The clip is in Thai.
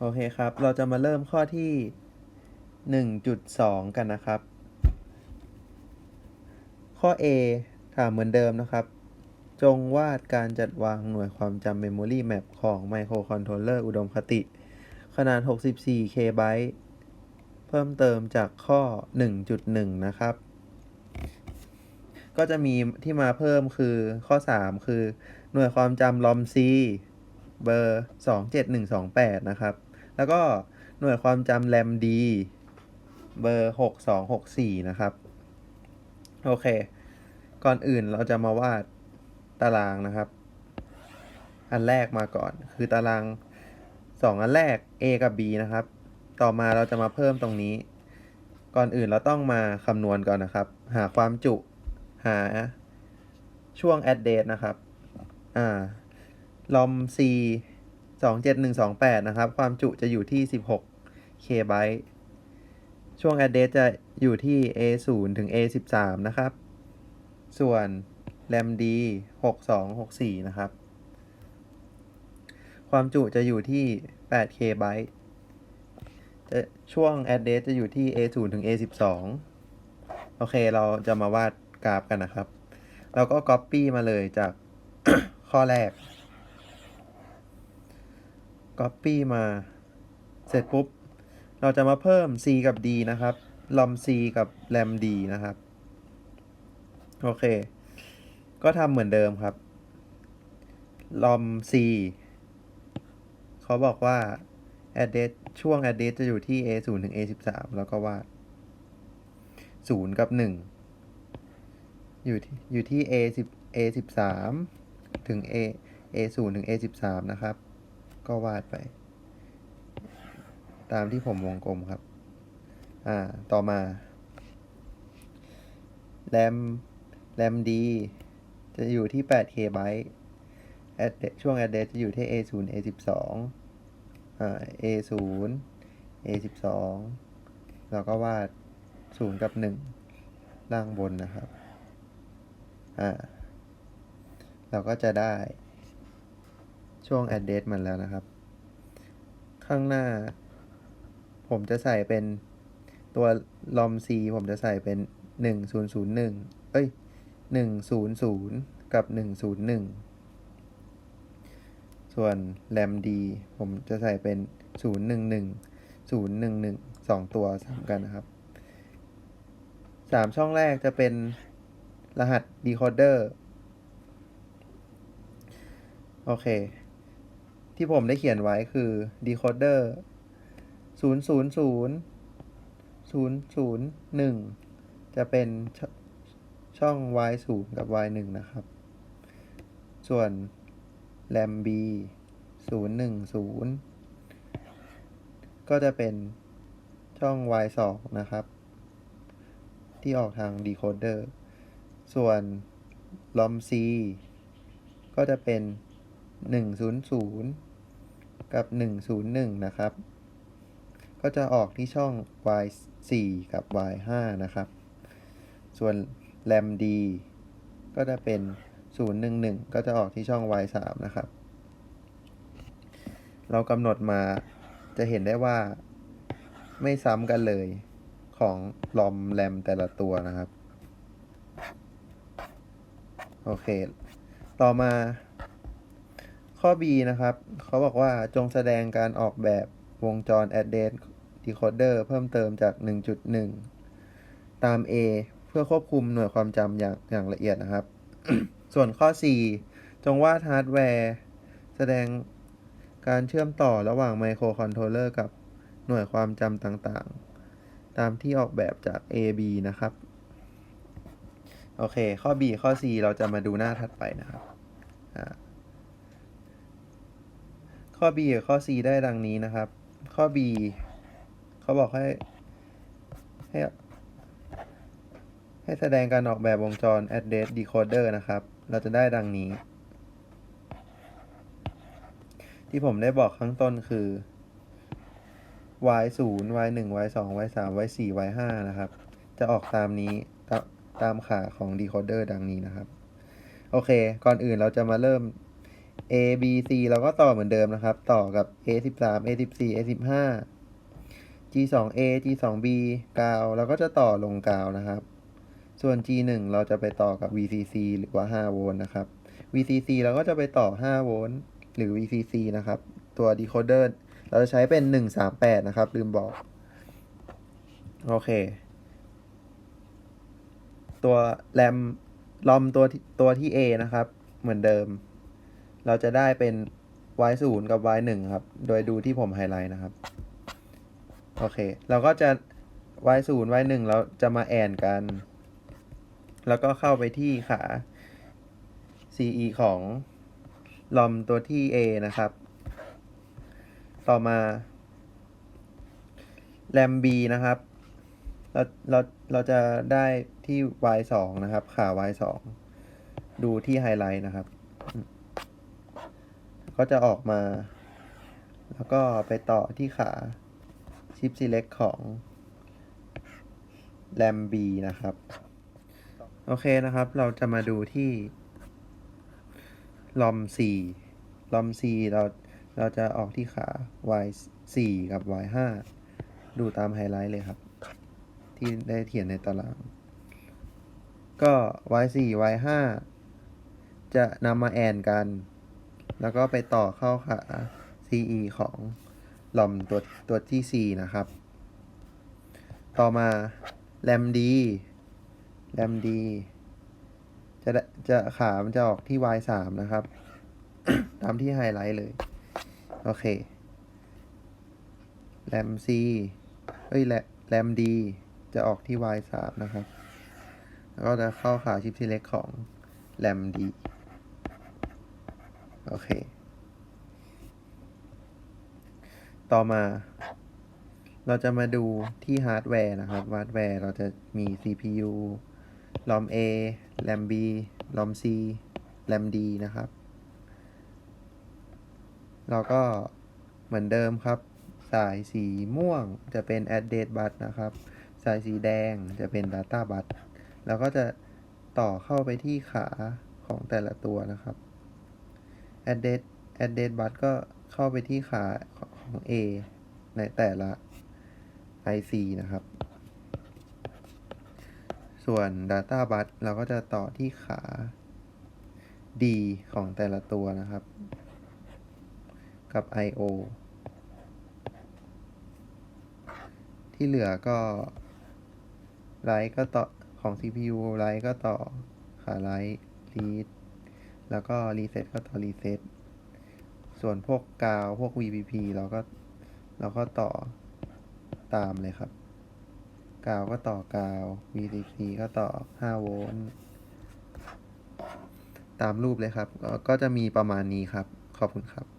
โอเคครับ เราจะมาเริ่มข้อที่ 1.2 กันนะครับ ข้อ A ถามเหมือนเดิมนะครับ จงวาดการจัดวางหน่วยความจำ Memory Map ของ Microcontroller อุดมคติ ขนาด 64 KB เพิ่มเติมจากข้อ 1.1 นะครับ ก็จะมีที่มาเพิ่มคือข้อ 3 คือหน่วยความจำ ROM C เบอร์ 27128 นะครับ แล้วก็หน่วยความจำ RAM D เบอร์ 6264 นะครับ โอเค ก่อนอื่นเราจะมาวาดตารางนะครับ อันแรกมาก่อน คือตาราง 2 อันแรก A กับ B นะครับ ต่อมาเราจะมาเพิ่มตรงนี้ ก่อนอื่นเราต้องมาคำนวณก่อนนะครับ หาความจุ หาช่วง address นะครับ อ่า ลอม C 27128 นะครับ ความจุจะอยู่ที่ 16 k b ช่วง address จะอยู่ที่ A0 ถึง A13 นะครับ ส่วน RAM D 6264 นะครับ ความจุจะอยู่ที่8 k b จะช่วง address จะอยู่ที่ A0 ถึง A12 โอเค เราจะมาวาดกราฟกันนะครับ เราก็ copy มาเลยจากข้อแรก copy มา เสร็จปุ๊บ เราจะมาเพิ่ม c กับ d นะครับ ลอม c กับ ram d นะครับ โอเค ก็ทำเหมือนเดิมครับ ลอม c เขาบอกว่า address ช่วง address จะอยู่ที่ a0 ถึง a13 แล้วก็วาด0กับ 1 อยู่ที่อยู่ที่ a 10 a 13ถึง a a 0ถึง a 13นะครับ ก็วาดไป ตามที่ผมวงกลมครับ อ่า ต่อมา แรม แรมดี จะอยู่ที่ 8K ไบต์ address ช่วง address จะอยู่ที่ A0 A12 อ่า A0 A12 แล้วก็วาด 0 กับ 1 ล่างบนนะครับ อ่า เราก็จะได้ ช่วง address มันแล้วนะครับ ข้างหน้า ผมจะใส่เป็นตัว lom c ผมจะใส่เป็น 1001 เอ้ย 100 กับ 101 ส่วน ram d ผมจะใส่เป็น 011 011 2 ตัวซ้ำกันนะครับสามช่องแรกจะเป็นรหัส decoder โอเค ที่ผมได้เขียนไว้คือ decoder 0 0 0 0 0 1 จะเป็นชช่อง y 0กับ y 1นะครับ ส่วน ram b 0 1 0 ก็จะเป็นช่อง y 2นะครับ ที่ออกทาง decoder ส่วน lom c ก็จะเป็น 100 กับ 101 นะครับ ก็จะออกที่ช่อง y 4กับ y 5นะครับ ส่วน ram d ก็จะเป็น 011 ก็จะออกที่ช่อง y 3นะครับ เรากำหนดมาจะเห็นได้ว่าไม่ซ้ำกันเลยของลอมแรมแต่ละตัวนะครับ โอเค ต่อมา ข้อ B นะครับ เขาบอกว่าจงแสดงการออกแบบวงจร address decoder เพิ่มเติมจาก 1.1 ตาม A เพื่อควบคุมหน่วยความจำอย่างอย่างละเอียดนะครับ ส่วนข้อ4จงวาดฮาร์ดแวร์ แสดงการเชื่อมต่อระหว่างไมโครคอนโทรลเลอร์กับหน่วยความจำต่างๆ ตามที่ออกแบบจาก AB นะครับ โอเค ข้อ B ข้อ C เราจะมาดูหน้าถัดไปนะครับอ่า ข้อ B กับข้อ C ได้ดังนี้นะครับ ข้อ B เขาบอกให้ให้ให้แสดงการออกแบบวงจร address decoder นะครับ เราจะได้ดังนี้ ที่ผมได้บอกข้างต้นคือ y 0 y 1 y 2 y 3 y 4 y 5นะครับ จะออกตามนี้ตาตามขาของ decoder ดังนี้นะครับ โอเค ก่อนอื่นเราจะมาเริ่ม A B C เราก็ต่อเหมือนเดิมนะครับ ต่อกับ A สิบสาม A สิบสี่ A สิบห้า G สอง A G สอง B กาวเราก็จะต่อลงกาวนะครับ ส่วน G หนึ่งเราจะไปต่อกับ VCC หรือว่าห้าโวลต์นะครับ VCC เราก็จะไปต่อห้าโวลต์หรือ VCC นะครับ ตัว decoder เราจะใช้เป็นหนึ่งสามแปดนะครับ ลืมบอก โอเค ตัวแรมลอมตัวที่ตัวที่ A นะครับ เหมือนเดิม เราจะได้เป็น y 0กับ y 1ครับ โดยดูที่ผมไฮไลท์นะครับ โอเค เราก็จะ y 0 y 1เราจะมาแอนกัน แล้วก็เข้าไปที่ขา ce ของลอมตัวที่ A นะครับ ต่อมาแรม B นะครับ เรา เรา เราจะได้ที่ y 2นะครับ ขา y 2ดูที่ไฮไลท์นะครับ ก็จะออกมา แล้วก็ไปต่อที่ขาชิป select ของ RAM B นะครับ โอเคนะครับ เราจะมาดูที่ ROM 4 ROM 4เราเราจะออกที่ขา Y 4กับ Y 5ดูตามไฮไลท์เลยครับ ที่ได้เขียนในตาราง ก็ Y 4 Y 5จะนำมาแอนกัน แล้วก็ไปต่อเข้าขา CE ของลอมตัวตัวที่4นะครับ ต่อมา RAM D RAM D จะจะขามันจะออกที่ Y 3นะครับ ตามที่ไฮไลท์เลย โอเค RAM C เอ้ย RAM D จะออกที่ Y 3นะครับ แล้วก็จะเข้าขาชิป select ของ RAM D โอเค ต่อมา เราจะมาดูที่ฮาร์ดแวร์นะครับ ฮาร์ดแวร์เราจะมี CPU ROM A RAM B ROM C RAM D นะครับ เราก็เหมือนเดิมครับ สายสีม่วงจะเป็น address bus นะครับ สายสีแดงจะเป็น data bus แล้วก็จะต่อเข้าไปที่ขาของแต่ละตัวนะครับ address address bus ก็เข้าไปที่ขาของ A ในแต่ละ IC นะครับ ส่วน Data Bus เราก็จะต่อที่ขา D ของแต่ละตัวนะครับ กับ I/O ที่เหลือก็ไลท์ก็ต่อของ CPU ไลท์ก็ต่อขาไลท์รีด แล้วก็รีเซ็ตก็ต่อรีเซ็ตส่วนพวกกาวพวก VPP เราก็เราก็ต่อตามเลยครับ กาวก็ต่อกาว VCC ก็ต่อ 5 โวลต์ตามรูปเลยครับก็ก็จะมีประมาณนี้ครับ ขอบคุณครับ